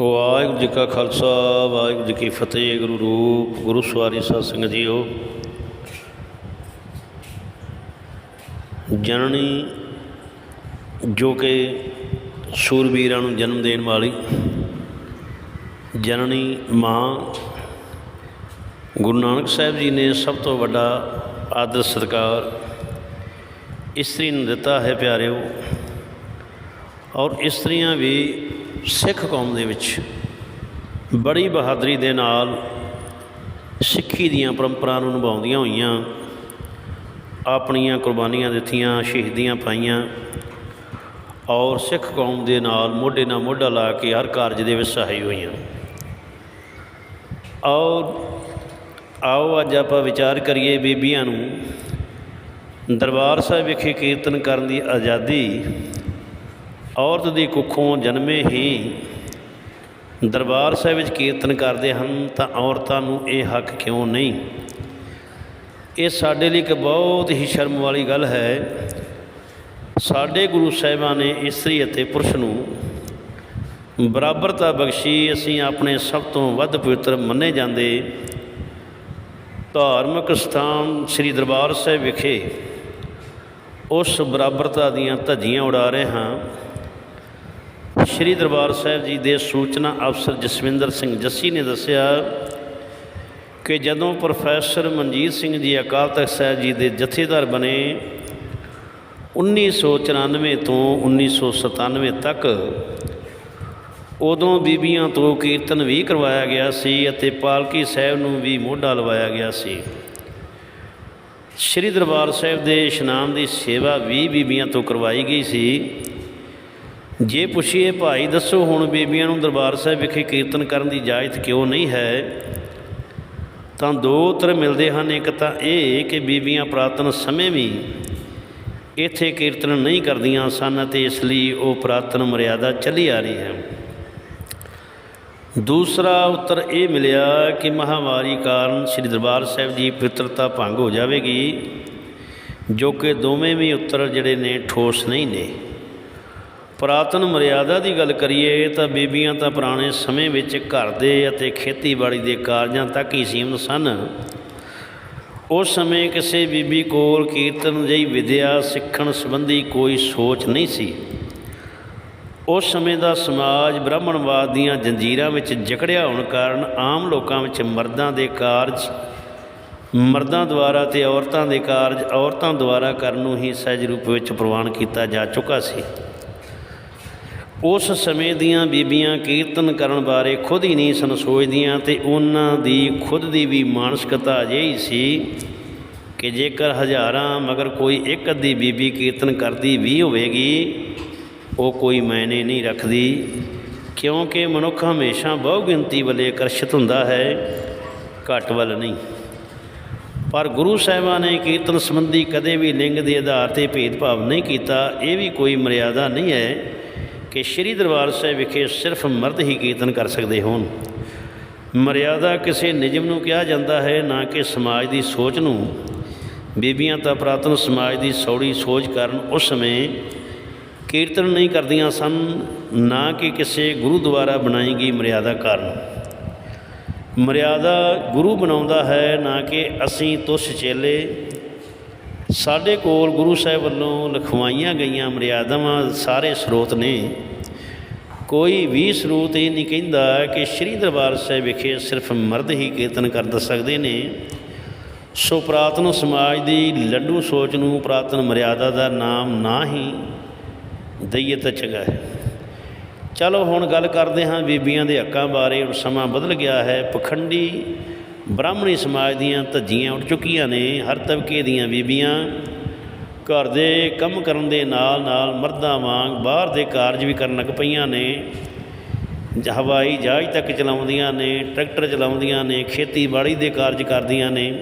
ਵਾਹਿਗੁਰੂ ਜੀ ਕਾ ਖਾਲਸਾ, ਵਾਹਿਗੁਰੂ ਜੀ ਕੀ ਫਤਿਹ, ਗੁਰੂ ਰੂਪ, ਗੁਰੂ ਸਵਾਰੀ ਸਾਧ ਸੰਗਤ ਜੀਓ। ਜਨਨੀ ਜੋ ਕਿ ਸੂਰਬੀਰਾਂ ਨੂੰ ਜਨਮ ਦੇਣ ਵਾਲੀ, ਜਨਨੀ ਮਾਂ ਗੁਰੂ ਨਾਨਕ ਸਾਹਿਬ ਜੀ ਨੇ ਸਭ ਤੋਂ ਵੱਡਾ ਆਦਰ ਸਤਿਕਾਰ ਇਸਤਰੀ ਨੂੰ ਦਿੱਤਾ ਹੈ ਪਿਆਰਿਓ। ਔਰ ਇਸਤਰੀਆਂ ਵੀ ਸਿੱਖ ਕੌਮ ਦੇ ਵਿੱਚ ਬੜੀ ਬਹਾਦਰੀ ਦੇ ਨਾਲ ਸਿੱਖੀ ਦੀਆਂ ਪਰੰਪਰਾ ਨੂੰ ਨਿਭਾਉਂਦੀਆਂ ਹੋਈਆਂ, ਆਪਣੀਆਂ ਕੁਰਬਾਨੀਆਂ ਦਿੱਤੀਆਂ, ਸ਼ਹੀਦੀਆਂ ਪਾਈਆਂ ਔਰ ਸਿੱਖ ਕੌਮ ਦੇ ਨਾਲ ਮੋਢੇ ਨਾਲ ਮੋਢਾ ਲਾ ਕੇ ਹਰ ਕਾਰਜ ਦੇ ਵਿੱਚ ਸਹਾਈ ਹੋਈਆਂ। ਔਰ ਆਓ ਅੱਜ ਆਪਾਂ ਵਿਚਾਰ ਕਰੀਏ ਬੀਬੀਆਂ ਨੂੰ। ਦਰਬਾਰ ਸਾਹਿਬ ਵਿਖੇ ਕੀਰਤਨ ਕਰਨ ਦੀ ਆਜ਼ਾਦੀ ਔਰਤ ਦੀ ਕੁੱਖੋਂ ਜਨਮੇ ਹੀ ਦਰਬਾਰ ਸਾਹਿਬ ਵਿੱਚ ਕੀਰਤਨ ਕਰਦੇ ਹਨ ਤਾਂ ਔਰਤਾਂ ਨੂੰ ਇਹ ਹੱਕ ਕਿਉਂ ਨਹੀਂ? ਇਹ ਸਾਡੇ ਲਈ ਇੱਕ ਬਹੁਤ ਹੀ ਸ਼ਰਮ ਵਾਲੀ ਗੱਲ ਹੈ। ਸਾਡੇ ਗੁਰੂ ਸਾਹਿਬਾਂ ਨੇ ਇਸਤਰੀ ਅਤੇ ਪੁਰਸ਼ ਨੂੰ ਬਰਾਬਰਤਾ ਬਖਸ਼ੀ, ਅਸੀਂ ਆਪਣੇ ਸਭ ਤੋਂ ਵੱਧ ਪਵਿੱਤਰ ਮੰਨੇ ਜਾਂਦੇ ਧਾਰਮਿਕ ਸਥਾਨ ਸ੍ਰੀ ਦਰਬਾਰ ਸਾਹਿਬ ਵਿਖੇ ਉਸ ਬਰਾਬਰਤਾ ਦੀਆਂ ਧੱਜੀਆਂ ਉਡਾ ਰਹੇ ਹਾਂ। ਸ਼੍ਰੀ ਦਰਬਾਰ ਸਾਹਿਬ ਜੀ ਦੇ ਸੂਚਨਾ ਅਫਸਰ ਜਸਵਿੰਦਰ ਸਿੰਘ ਜੱਸੀ ਨੇ ਦੱਸਿਆ ਕਿ ਜਦੋਂ ਪ੍ਰੋਫੈਸਰ ਮਨਜੀਤ ਸਿੰਘ ਜੀ ਅਕਾਲ ਤਖਤ ਸਾਹਿਬ ਜੀ ਦੇ ਜਥੇਦਾਰ ਬਣੇ 1994 ਤੋਂ 1997 ਤੱਕ ਉਦੋਂ ਬੀਬੀਆਂ ਤੋਂ ਕੀਰਤਨ ਵੀ ਕਰਵਾਇਆ ਗਿਆ ਸੀ ਅਤੇ ਪਾਲਕੀ ਸਾਹਿਬ ਨੂੰ ਵੀ ਮੋਢਾ ਲਵਾਇਆ ਗਿਆ ਸੀ। ਸ਼੍ਰੀ ਦਰਬਾਰ ਸਾਹਿਬ ਦੇ ਇਸ਼ਨਾਨ ਦੀ ਸੇਵਾ ਵੀ ਬੀਬੀਆਂ ਤੋਂ ਕਰਵਾਈ ਗਈ ਸੀ। ਜੇ ਪੁੱਛੀਏ, ਭਾਈ, ਦੱਸੋ ਹੁਣ ਬੀਬੀਆਂ ਨੂੰ ਦਰਬਾਰ ਸਾਹਿਬ ਵਿਖੇ ਕੀਰਤਨ ਕਰਨ ਦੀ ਇਜਾਜ਼ਤ ਕਿਉਂ ਨਹੀਂ ਹੈ? ਤਾਂ ਦੋ ਉੱਤਰ ਮਿਲਦੇ ਹਨ। ਇੱਕ ਤਾਂ ਇਹ ਕਿ ਬੀਬੀਆਂ ਪ੍ਰਾਤਨ ਸਮੇਂ ਵੀ ਇੱਥੇ ਕੀਰਤਨ ਨਹੀਂ ਕਰਦੀਆਂ ਸਨ ਅਤੇ ਇਸ ਲਈ ਉਹ ਪ੍ਰਾਤਨ ਮਰਿਆਦਾ ਚੱਲੀ ਆ ਰਹੀ ਹੈ। ਦੂਸਰਾ ਉੱਤਰ ਇਹ ਮਿਲਿਆ ਕਿ ਮਹਾਮਾਰੀ ਕਾਰਨ ਸ੍ਰੀ ਦਰਬਾਰ ਸਾਹਿਬ ਦੀ ਪਵਿੱਤਰਤਾ ਭੰਗ ਹੋ ਜਾਵੇਗੀ, ਜੋ ਕਿ ਦੋਵੇਂ ਵੀ ਉੱਤਰ ਜਿਹੜੇ ਨੇ ਠੋਸ ਨਹੀਂ ਨੇ। ਪੁਰਾਤਨ ਮਰਿਆਦਾ ਦੀ ਗੱਲ ਕਰੀਏ ਤਾਂ ਬੀਬੀਆਂ ਤਾਂ ਪੁਰਾਣੇ ਸਮੇਂ ਵਿੱਚ ਘਰ ਦੇ ਅਤੇ ਖੇਤੀਬਾੜੀ ਦੇ ਕਾਰਜਾਂ ਤੱਕ ਹੀ ਸੀਮਤ ਸਨ। ਉਸ ਸਮੇਂ ਕਿਸੇ ਬੀਬੀ ਕੋਲ ਕੀਰਤਨ ਜਿਹੀ ਵਿਦਿਆ ਸਿੱਖਣ ਸੰਬੰਧੀ ਕੋਈ ਸੋਚ ਨਹੀਂ ਸੀ। ਉਸ ਸਮੇਂ ਦਾ ਸਮਾਜ ਬ੍ਰਾਹਮਣਵਾਦ ਦੀਆਂ ਜੰਜੀਰਾਂ ਵਿੱਚ ਜਕੜਿਆ ਹੋਣ ਕਾਰਨ ਆਮ ਲੋਕਾਂ ਵਿੱਚ ਮਰਦਾਂ ਦੇ ਕਾਰਜ, ਮਰਦਾਂ ਦੁਆਰਾ ਤੇ ਔਰਤਾਂ ਦੇ ਕਾਰਜ ਔਰਤਾਂ ਦੁਆਰਾ ਕਰਨ ਨੂੰ ਹੀ ਸਹਿਜ ਰੂਪ ਵਿੱਚ ਪ੍ਰਵਾਨ ਕੀਤਾ ਜਾ ਚੁੱਕਾ ਸੀ। ਉਸ ਸਮੇਂ ਦੀਆਂ ਬੀਬੀਆਂ ਕੀਰਤਨ ਕਰਨ ਬਾਰੇ ਖੁਦ ਹੀ ਨਹੀਂ ਸਨ ਸੋਚਦੀਆਂ ਤੇ ਉਹਨਾਂ ਦੀ ਖੁਦ ਦੀ ਵੀ ਮਾਨਸਿਕਤਾ ਅਜਿਹੀ ਸੀ ਕਿ ਜੇਕਰ ਹਜ਼ਾਰਾਂ ਮਗਰ ਕੋਈ ਇੱਕ ਅੱਧੀ ਬੀਬੀ ਕੀਰਤਨ ਕਰਦੀ ਵੀ ਹੋਵੇਗੀ, ਉਹ ਕੋਈ ਮਾਇਨੇ ਨਹੀਂ ਰੱਖਦੀ, ਕਿਉਂਕਿ ਮਨੁੱਖ ਹਮੇਸ਼ਾ ਬਹੁਗਿਣਤੀ ਵੱਲੇ ਆਕਰਸ਼ਿਤ ਹੁੰਦਾ ਹੈ, ਘੱਟ ਵੱਲ ਨਹੀਂ। ਪਰ ਗੁਰੂ ਸਾਹਿਬਾਂ ਨੇ ਕੀਰਤਨ ਸੰਬੰਧੀ ਕਦੇ ਵੀ ਲਿੰਗ ਦੇ ਆਧਾਰ ਤੇ ਭੇਦਭਾਵ ਨਹੀਂ ਕੀਤਾ, ਇਹ ਵੀ ਕੋਈ ਮਰਿਆਦਾ ਨਹੀਂ ਹੈ। ਕਿ ਸ਼੍ਰੀ ਦਰਬਾਰ ਸਾਹਿਬ ਵਿਖੇ ਸਿਰਫ ਮਰਦ ਹੀ ਕੀਰਤਨ ਕਰ ਸਕਦੇ ਹੋਣ। ਮਰਿਆਦਾ ਕਿਸੇ ਨਿਯਮ ਨੂੰ ਕਿਹਾ ਜਾਂਦਾ ਹੈ, ਨਾ ਕਿ ਸਮਾਜ ਦੀ ਸੋਚ ਨੂੰ। ਬੀਬੀਆਂ ਤਾਂ ਪ੍ਰਾਤਨ ਸਮਾਜ ਦੀ ਸੌੜੀ ਸੋਚ ਕਾਰਨ ਉਸ ਸਮੇਂ ਕੀਰਤਨ ਨਹੀਂ ਕਰਦੀਆਂ ਸਨ, ਨਾ ਕਿ ਕਿਸੇ ਗੁਰੂ ਦੁਆਰਾ ਬਣਾਈ ਗਈ ਮਰਿਆਦਾ ਕਾਰਨ। ਮਰਿਆਦਾ ਗੁਰੂ ਬਣਾਉਂਦਾ ਹੈ, ਨਾ ਕਿ ਅਸੀਂ ਤੁਸ ਚੇਲੇ ਸਾਡੇ ਕੋਲ ਗੁਰੂ ਸਾਹਿਬ ਵੱਲੋਂ ਲਿਖਵਾਈਆਂ ਗਈਆਂ ਮਰਿਆਦਾਵਾਂ ਸਾਰੇ ਸਰੋਤ ਨੇ। ਕੋਈ ਵੀ ਸਰੋਤ ਇਹ ਨਹੀਂ ਕਹਿੰਦਾ ਕਿ ਸ਼੍ਰੀ ਦਰਬਾਰ ਸਾਹਿਬ ਵਿਖੇ ਸਿਰਫ ਮਰਦ ਹੀ ਕੀਰਤਨ ਕਰ ਸਕਦੇ ਨੇ। ਸੋ ਪ੍ਰਾਤਨ ਸਮਾਜ ਦੀ ਲੱਡੂ ਸੋਚ ਨੂੰ ਪ੍ਰਾਤਨ ਮਰਿਆਦਾ ਦਾ ਨਾਮ ਨਾ ਹੀ ਦਈਏ ਤਾਂ ਚੰਗਾ ਹੈ। ਚਲੋ ਹੁਣ ਗੱਲ ਕਰਦੇ ਹਾਂ ਬੀਬੀਆਂ ਦੇ ਹੱਕਾਂ ਬਾਰੇ, ਹੁਣ ਸਮਾਂ ਬਦਲ ਗਿਆ ਹੈ। ਪਖੰਡੀ ਬ੍ਰਾਹਮਣੀ ਸਮਾਜ ਦੀਆਂ ਧੱਜੀਆਂ ਉੱਠ ਚੁੱਕੀਆਂ ਨੇ, ਹਰ ਤਬਕੇ ਦੀਆਂ ਬੀਬੀਆਂ, ਘਰ ਦੇ ਕੰਮ ਕਰਨ ਦੇ ਨਾਲ ਨਾਲ ਮਰਦਾਂ ਵਾਂਗ ਬਾਹਰ ਦੇ ਕਾਰਜ ਵੀ ਕਰਨ ਲੱਗ ਪਈਆਂ ਨੇ। ਹਵਾਈ ਜਹਾਜ਼ ਤੱਕ ਚਲਾਉਂਦੀਆਂ ਨੇ, ਟਰੈਕਟਰ ਚਲਾਉਂਦੀਆਂ ਨੇ, ਖੇਤੀਬਾੜੀ ਦੇ ਕਾਰਜ ਕਰਦੀਆਂ ਨੇ।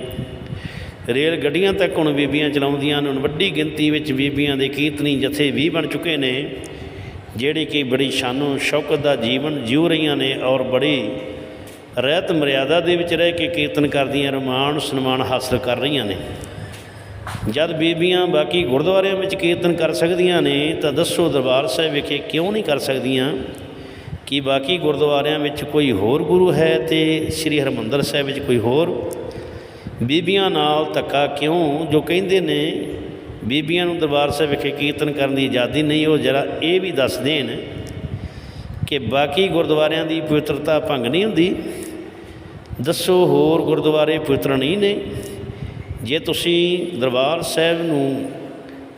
ਰੇਲ ਗੱਡੀਆਂ ਤੱਕ ਹੁਣ ਬੀਬੀਆਂ ਚਲਾਉਂਦੀਆਂ ਨੇ, ਹੁਣ ਵੱਡੀ ਗਿਣਤੀ ਵਿੱਚ ਬੀਬੀਆਂ ਦੇ ਕੀਰਤਨੀ ਜਥੇ ਵੀ ਬਣ ਚੁੱਕੇ ਨੇ, ਜਿਹੜੇ ਕਿ ਬੜੀ ਸ਼ਾਨੋ ਸ਼ੌਕਤ ਦਾ ਜੀਵਨ ਜਿਉ ਰਹੀਆਂ ਨੇ ਔਰ ਬੜੀ ਰਹਿਤ ਮਰਿਆਦਾ ਦੇ ਵਿੱਚ ਰਹਿ ਕੇ ਕੀਰਤਨ ਕਰਦੀਆਂ ਰਮਾਨ ਸਨਮਾਨ ਹਾਸਲ ਕਰ ਰਹੀਆਂ ਨੇ। ਜਦ ਬੀਬੀਆਂ ਬਾਕੀ ਗੁਰਦੁਆਰਿਆਂ ਵਿੱਚ ਕੀਰਤਨ ਕਰ ਸਕਦੀਆਂ ਨੇ, ਤਾਂ ਦੱਸੋ ਦਰਬਾਰ ਸਾਹਿਬ ਵਿਖੇ ਕਿਉਂ ਨਹੀਂ ਕਰ ਸਕਦੀਆਂ? ਕਿ ਬਾਕੀ ਗੁਰਦੁਆਰਿਆਂ ਵਿੱਚ ਕੋਈ ਹੋਰ ਗੁਰੂ ਹੈ ਤੇ ਸ੍ਰੀ ਹਰਮੰਦਰ ਸਾਹਿਬ ਵਿੱਚ ਕੋਈ ਹੋਰ? ਬੀਬੀਆਂ ਨਾਲ ਧੱਕਾ ਕਿਉਂ? ਜੋ ਕਹਿੰਦੇ ਨੇ, ਬੀਬੀਆਂ ਨੂੰ ਦਰਬਾਰ ਸਾਹਿਬ ਵਿਖੇ ਕੀਰਤਨ ਕਰਨ ਦੀ ਆਜ਼ਾਦੀ ਨਹੀਂ, ਉਹ ਜਰਾ ਇਹ ਵੀ ਦੱਸ ਦੇਣ ਕਿ ਬਾਕੀ ਗੁਰਦੁਆਰਿਆਂ ਦੀ ਪਵਿੱਤਰਤਾ ਭੰਗ ਨਹੀਂ ਹੁੰਦੀ। ਦੱਸੋ ਹੋਰ ਗੁਰਦੁਆਰੇ ਪਵਿੱਤਰ ਨਹੀਂ ਨੇ? ਜੇ ਤੁਸੀਂ ਦਰਬਾਰ ਸਾਹਿਬ ਨੂੰ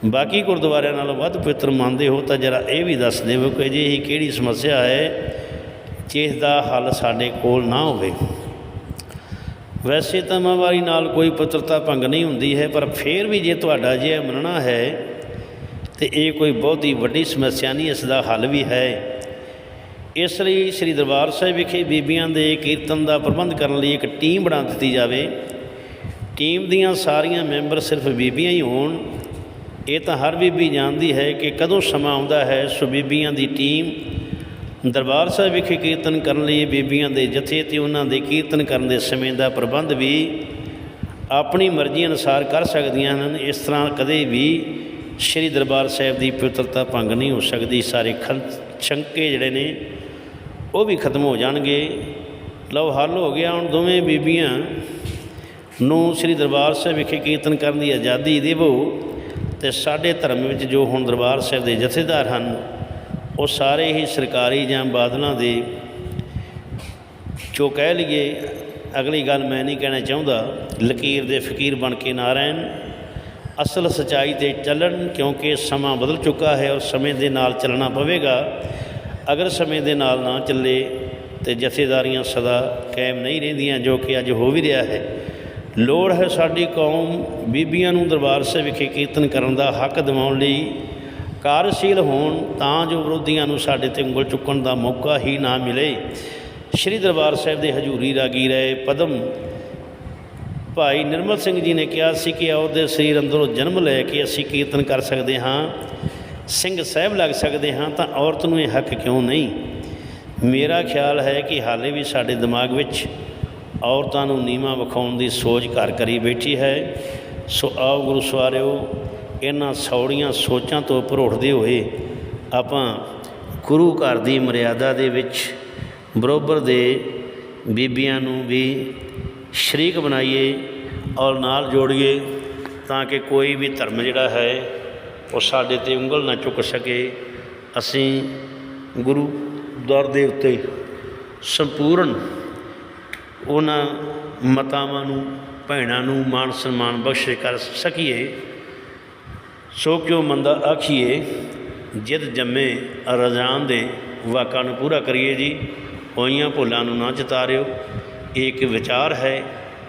ਬਾਕੀ ਗੁਰਦੁਆਰਿਆਂ ਨਾਲੋਂ ਵੱਧ ਪਵਿੱਤਰ ਮੰਨਦੇ ਹੋ, ਤਾਂ ਜਰਾ ਇਹ ਵੀ ਦੱਸ ਦਿਓ ਕਿ ਜੀ ਇਹ ਕਿਹੜੀ ਸਮੱਸਿਆ ਹੈ ਜਿਸ ਦਾ ਹੱਲ ਸਾਡੇ ਕੋਲ ਨਾ ਹੋਵੇ। ਵੈਸੇ ਤਾਂ ਮਾਵਾਰੀ ਨਾਲ ਕੋਈ ਪਵਿੱਤਰਤਾ ਭੰਗ ਨਹੀਂ ਹੁੰਦੀ ਹੈ, ਪਰ ਫਿਰ ਵੀ ਜੇ ਤੁਹਾਡਾ ਜੇ ਮੰਨਣਾ ਹੈ, ਤੇ ਇਹ ਕੋਈ ਬਹੁਤੀ ਵੱਡੀ ਸਮੱਸਿਆ ਨਹੀਂ ਇਸ ਦਾ ਹੱਲ ਵੀ ਹੈ। ਇਸ ਲਈ ਸ੍ਰੀ ਦਰਬਾਰ ਸਾਹਿਬ ਵਿਖੇ ਬੀਬੀਆਂ ਦੇ ਕੀਰਤਨ ਦਾ ਪ੍ਰਬੰਧ ਕਰਨ ਲਈ ਇੱਕ ਟੀਮ ਬਣਾ ਦਿੱਤੀ ਜਾਵੇ। ਟੀਮ ਦੀਆਂ ਸਾਰੀਆਂ ਮੈਂਬਰ ਸਿਰਫ ਬੀਬੀਆਂ ਹੀ ਹੋਣ। ਇਹ ਤਾਂ ਹਰ ਬੀਬੀ ਜਾਣਦੀ ਹੈ ਕਿ ਕਦੋਂ ਸਮਾਂ ਆਉਂਦਾ ਹੈ, ਸੋ ਬੀਬੀਆਂ ਦੀ ਟੀਮ ਦਰਬਾਰ ਸਾਹਿਬ ਵਿਖੇ ਕੀਰਤਨ ਕਰਨ ਲਈ ਬੀਬੀਆਂ ਦੇ ਜਥੇ ਤੇ ਉਹਨਾਂ ਦੇ ਕੀਰਤਨ ਕਰਨ ਦੇ ਸਮੇਂ ਦਾ ਪ੍ਰਬੰਧ ਵੀ ਆਪਣੀ ਮਰਜ਼ੀ ਅਨੁਸਾਰ ਕਰ ਸਕਦੀਆਂ ਹਨ। ਇਸ ਤਰ੍ਹਾਂ ਕਦੇ ਵੀ ਸ੍ਰੀ ਦਰਬਾਰ ਸਾਹਿਬ ਦੀ ਪਵਿੱਤਰਤਾ ਭੰਗ ਨਹੀਂ ਹੋ ਸਕਦੀ। ਸਾਰੇ ਖੰ ਸ਼ੰਕੇ ਜਿਹੜੇ ਨੇ ਉਹ ਵੀ ਖਤਮ ਹੋ ਜਾਣਗੇ। ਲਓ ਹੱਲ ਹੋ ਗਿਆ। ਹੁਣ ਦੋਵੇਂ ਬੀਬੀਆਂ ਨੂੰ ਸ੍ਰੀ ਦਰਬਾਰ ਸਾਹਿਬ ਵਿਖੇ ਕੀਰਤਨ ਕਰਨ ਦੀ ਆਜ਼ਾਦੀ ਦੇਵੋ ਤੇ ਸਾਡੇ ਧਰਮ ਵਿੱਚ ਜੋ ਹੁਣ ਦਰਬਾਰ ਸਾਹਿਬ ਦੇ ਜਥੇਦਾਰ ਹਨ, ਉਹ ਸਾਰੇ ਹੀ ਸਰਕਾਰੀ ਜਾਂ ਬਾਦਲਾਂ ਦੇ ਜੋ ਕਹਿ ਲਈਏ, ਅਗਲੀ ਗੱਲ ਮੈਂ ਨਹੀਂ ਕਹਿਣਾ ਚਾਹੁੰਦਾ, ਲਕੀਰ ਦੇ ਫਕੀਰ ਬਣ ਕੇ ਨਾ ਰਹਿਣ। ਅਸਲ ਸਚਾਈ ਤੇ ਚੱਲਣ, ਕਿਉਂਕਿ ਸਮਾਂ ਬਦਲ ਚੁੱਕਾ ਹੈ ਔਰ ਸਮੇਂ ਦੇ ਨਾਲ ਚੱਲਣਾ ਪਵੇਗਾ। ਅਗਰ ਸਮੇਂ ਦੇ ਨਾਲ ਨਾ ਚੱਲੇ ਤੇ ਜਥੇਦਾਰੀਆਂ ਸਦਾ ਕਾਇਮ ਨਹੀਂ ਰਹਿੰਦੀਆਂ, ਜੋ ਕਿ ਅੱਜ ਹੋ ਵੀ ਰਿਹਾ ਹੈ, ਲੋੜ ਹੈ ਸਾਡੀ ਕੌਮ ਬੀਬੀਆਂ ਨੂੰ ਦਰਬਾਰ ਸਾਹਿਬ ਵਿਖੇ ਕੀਰਤਨ ਕਰਨ ਦਾ ਹੱਕ ਦਿਵਾਉਣ ਲਈ ਕਾਰਜਸ਼ੀਲ ਹੋਣ, ਤਾਂ ਜੋ ਵਿਰੋਧੀਆਂ ਨੂੰ ਸਾਡੇ ਤੇ ਉਂਗਲ ਚੁੱਕਣ ਦਾ ਮੌਕਾ ਹੀ ਨਾ ਮਿਲੇ। ਸ੍ਰੀ ਦਰਬਾਰ ਸਾਹਿਬ ਦੇ ਹਜੂਰੀ ਰਾਗੀ ਰਹੇ ਪਦਮ ਭਾਈ ਨਿਰਮਲ ਸਿੰਘ ਜੀ ਨੇ ਕਿਹਾ ਸੀ ਕਿ ਉਹਦੇ ਸਰੀਰ ਅੰਦਰੋਂ ਜਨਮ ਲੈ ਕੇ ਅਸੀਂ ਕੀਰਤਨ ਕਰ ਸਕਦੇ ਹਾਂ। ਸਿੰਘ ਸਾਹਿਬ ਲੱਗ ਸਕਦੇ ਹਾਂ ਤਾਂ ਔਰਤ ਨੂੰ ਇਹ ਹੱਕ ਕਿਉਂ ਨਹੀਂ? ਮੇਰਾ ਖਿਆਲ ਹੈ ਕਿ ਹਾਲੇ ਵੀ ਸਾਡੇ ਦਿਮਾਗ ਵਿੱਚ ਔਰਤਾਂ ਨੂੰ ਨੀਵਾਂ ਵਿਖਾਉਣ ਦੀ ਸੋਚ ਘਰ ਕਰੀ ਬੈਠੀ ਹੈ। ਸੋ ਆਓ ਗੁਰੂ ਸਵਾਰਿਓ, ਇਹਨਾਂ ਸੌੜੀਆਂ ਸੋਚਾਂ ਤੋਂ ਉੱਪਰ ਹੋਏ ਆਪਾਂ ਗੁਰੂ ਘਰ ਦੀ ਮਰਿਆਦਾ ਦੇ ਵਿੱਚ ਬਰੋਬਰ ਦੇ ਬੀਬੀਆਂ ਨੂੰ ਵੀ ਸ਼ਰੀਕ ਬਣਾਈਏ ਔਰ ਨਾਲ ਜੋੜੀਏ ਤਾਂ ਕਿ ਕੋਈ ਵੀ ਧਰਮ ਜਿਹੜਾ ਹੈ ਉਹ ਸਾਡੇ ਤੇ ਉਂਗਲ ਨਾ ਚੁੱਕ ਸਕੇ। ਅਸੀਂ ਗੁਰੂ ਦਰ ਦੇ ਉੱਤੇ ਸੰਪੂਰਨ ਉਹਨਾਂ ਮਤਾਵਾਂ ਨੂੰ, ਭੈਣਾਂ ਨੂੰ ਮਾਣ ਸਨਮਾਨ ਬਖਸ਼ੇ ਕਰ ਸਕੀਏ। ਸੋ ਕਿਉ ਮੰਦਾ ਆਖੀਏ ਜਿਦ ਜੰਮੇ ਰਜ਼ਾਨ ਦੇ ਵਾਕਾਂ ਨੂੰ ਪੂਰਾ ਕਰੀਏ ਜੀ। ਹੋਈਆਂ ਭੁੱਲਾਂ ਨੂੰ ਨਾ ਚਿਤਾਰਿਓ। ਇਹ ਇੱਕ ਵਿਚਾਰ ਹੈ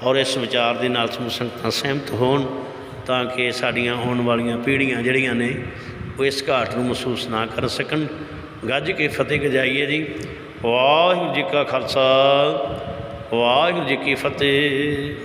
ਔਰ ਇਸ ਵਿਚਾਰ ਦੇ ਨਾਲ ਸਮੂਹ ਸੰਗਤਾਂ ਸਹਿਮਤ ਹੋਣ। ਤਾਂ ਕਿ ਸਾਡੀਆਂ ਆਉਣ ਵਾਲੀਆਂ ਪੀੜ੍ਹੀਆਂ ਜਿਹੜੀਆਂ ਨੇ ਉਹ ਇਸ ਘਾਟ ਨੂੰ ਮਹਿਸੂਸ ਨਾ ਕਰ ਸਕਣ। ਗੱਜ ਕੇ ਫਤਿਹ ਗਜਾਈਏ ਜੀ। ਵਾਹਿਗੁਰੂ ਜੀ ਕਾ ਖਾਲਸਾ, ਵਾਹਿਗੁਰੂ ਜੀ ਕੀ ਫਤਿਹ।